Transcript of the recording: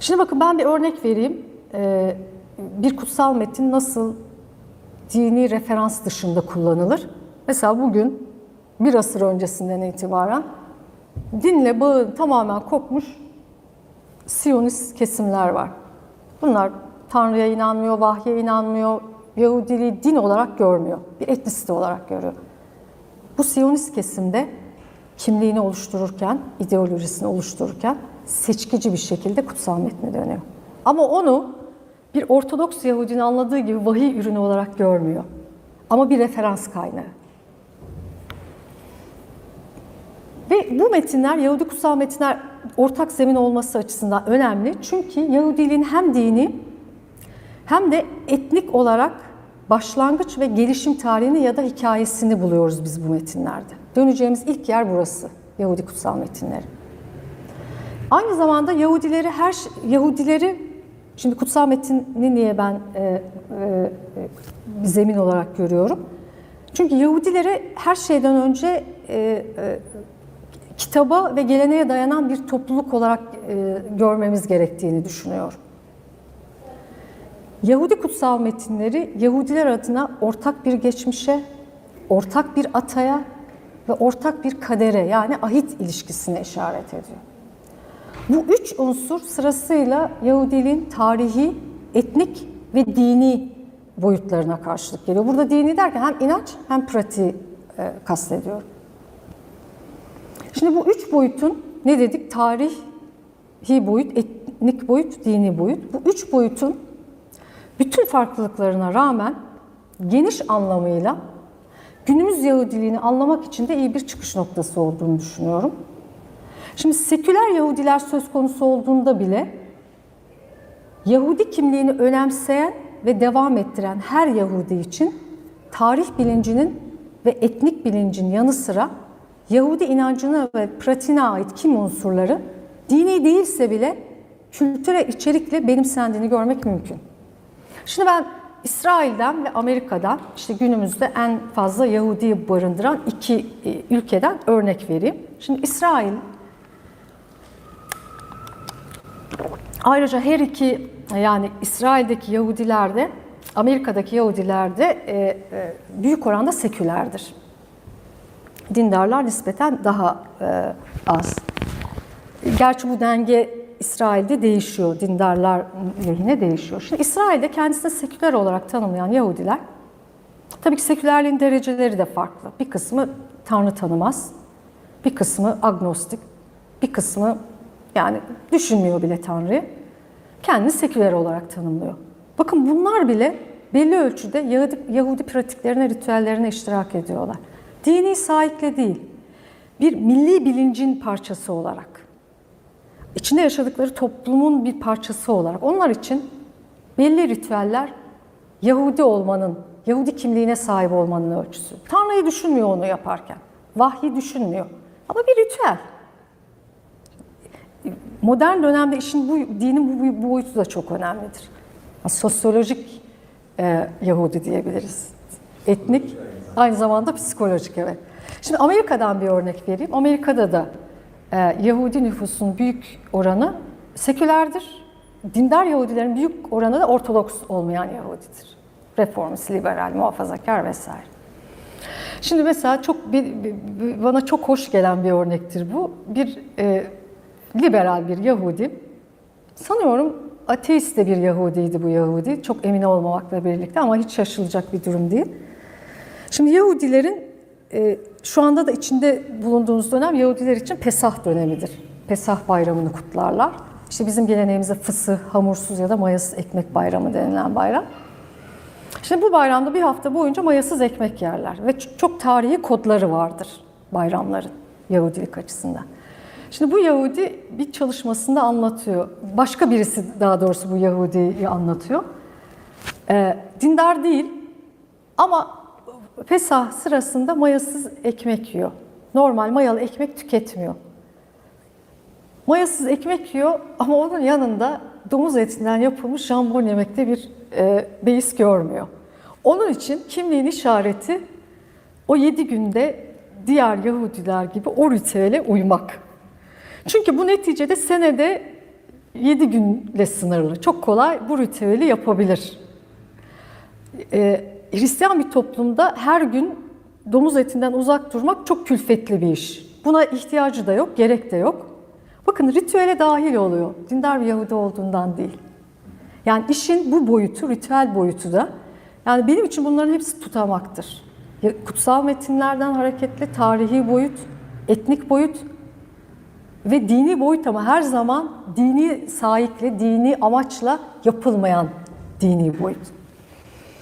Şimdi bakın ben bir örnek vereyim. Ee, bir kutsal metin nasıl dini referans dışında kullanılır? Mesela bugün bir asır öncesinden itibaren dinle bağı tamamen kopmuş Siyonist kesimler var. Bunlar Tanrı'ya inanmıyor, vahye inanmıyor, Yahudiliği din olarak görmüyor, bir etnisite olarak görüyor. Bu Siyonist kesimde kimliğini oluştururken, ideolojisini oluştururken seçkici bir şekilde kutsal metne dönüyor. Ama onu bir Ortodoks Yahudinin anladığı gibi vahiy ürünü olarak görmüyor. Ama bir referans kaynağı. Ve bu metinler, Yahudi kutsal metinler ortak zemin olması açısından önemli. Çünkü Yahudiliğin hem dini hem de etnik olarak başlangıç ve gelişim tarihini ya da hikayesini buluyoruz biz bu metinlerde. Döneceğimiz ilk yer burası, Yahudi kutsal metinleri. Aynı zamanda Yahudileri her Yahudileri şimdi kutsal metni niye ben e, e, bir zemin olarak görüyorum? Çünkü Yahudileri her şeyden önce e, e, kitaba ve geleneğe dayanan bir topluluk olarak e, görmemiz gerektiğini düşünüyorum. Yahudi kutsal metinleri Yahudiler adına ortak bir geçmişe, ortak bir ataya ve ortak bir kadere yani ahit ilişkisine işaret ediyor. Bu üç unsur sırasıyla Yahudiliğin tarihi, etnik ve dini boyutlarına karşılık geliyor. Burada dini derken hem inanç hem pratiği e, kastediyorum. Şimdi bu üç boyutun ne dedik? Tarihi boyut, etnik boyut, dini boyut. Bu üç boyutun bütün farklılıklarına rağmen geniş anlamıyla günümüz Yahudiliğini anlamak için de iyi bir çıkış noktası olduğunu düşünüyorum. Şimdi seküler Yahudiler söz konusu olduğunda bile Yahudi kimliğini önemseyen ve devam ettiren her Yahudi için tarih bilincinin ve etnik bilincin yanı sıra Yahudi inancına ve pratiğine ait kim unsurları dini değilse bile kültüre içerikle benimsendiğini görmek mümkün. Şimdi ben İsrail'den ve Amerika'dan işte günümüzde en fazla Yahudi barındıran iki ülkeden örnek vereyim. Şimdi İsrail ayrıca her iki yani İsrail'deki Yahudiler de Amerika'daki Yahudiler de büyük oranda sekülerdir. Dindarlar nispeten daha az. Gerçi bu denge İsrail'de değişiyor, dindarlar lehine değişiyor. Şimdi İsrail'de kendisini seküler olarak tanımlayan Yahudiler, tabii ki sekülerliğin dereceleri de farklı. Bir kısmı Tanrı tanımaz, bir kısmı agnostik, bir kısmı yani düşünmüyor bile Tanrı'yı. Kendini seküler olarak tanımlıyor. Bakın bunlar bile belli ölçüde Yahudi, Yahudi pratiklerine, ritüellerine iştirak ediyorlar. Dini sahikle değil, bir milli bilincin parçası olarak içinde yaşadıkları toplumun bir parçası olarak onlar için belli ritüeller Yahudi olmanın, Yahudi kimliğine sahip olmanın ölçüsü. Tanrı'yı düşünmüyor onu yaparken. Vahyi düşünmüyor. Ama bir ritüel. Modern dönemde işin bu dinin bu, bu boyutu da çok önemlidir. Sosyolojik e, Yahudi diyebiliriz. Etnik, aynı zamanda psikolojik evet. Şimdi Amerika'dan bir örnek vereyim. Amerika'da da e, Yahudi nüfusun büyük oranı sekülerdir. Dindar Yahudilerin büyük oranı da Ortodoks olmayan Yahudidir. Reformist, liberal, muhafazakar vesaire. Şimdi mesela çok bir, bir, bana çok hoş gelen bir örnektir bu. Bir e, liberal bir Yahudi, sanıyorum ateist de bir Yahudiydi bu Yahudi. Çok emin olmamakla birlikte ama hiç şaşılacak bir durum değil. Şimdi Yahudilerin e, şu anda da içinde bulunduğumuz dönem Yahudiler için Pesah dönemidir. Pesah bayramını kutlarlar. İşte bizim geleneğimizde fısıh, hamursuz ya da mayasız ekmek bayramı denilen bayram. Şimdi bu bayramda bir hafta boyunca mayasız ekmek yerler ve çok tarihi kodları vardır bayramların Yahudilik açısından. Şimdi bu Yahudi bir çalışmasında anlatıyor. Başka birisi daha doğrusu bu Yahudi'yi anlatıyor. Ee, dindar değil ama Pesah sırasında mayasız ekmek yiyor. Normal mayalı ekmek tüketmiyor. Mayasız ekmek yiyor ama onun yanında domuz etinden yapılmış jambon yemekte bir e, beis görmüyor. Onun için kimliğin işareti o yedi günde diğer Yahudiler gibi o ritüele uymak. Çünkü bu neticede senede 7 günle sınırlı. Çok kolay bu ritüeli yapabilir. Ee, Hristiyan bir toplumda her gün domuz etinden uzak durmak çok külfetli bir iş. Buna ihtiyacı da yok, gerek de yok. Bakın ritüele dahil oluyor. Dindar bir Yahudi olduğundan değil. Yani işin bu boyutu, ritüel boyutu da. Yani benim için bunların hepsi tutamaktır. Kutsal metinlerden hareketli tarihi boyut, etnik boyut ve dini boyut ama her zaman dini sahikle, dini amaçla yapılmayan dini boyut.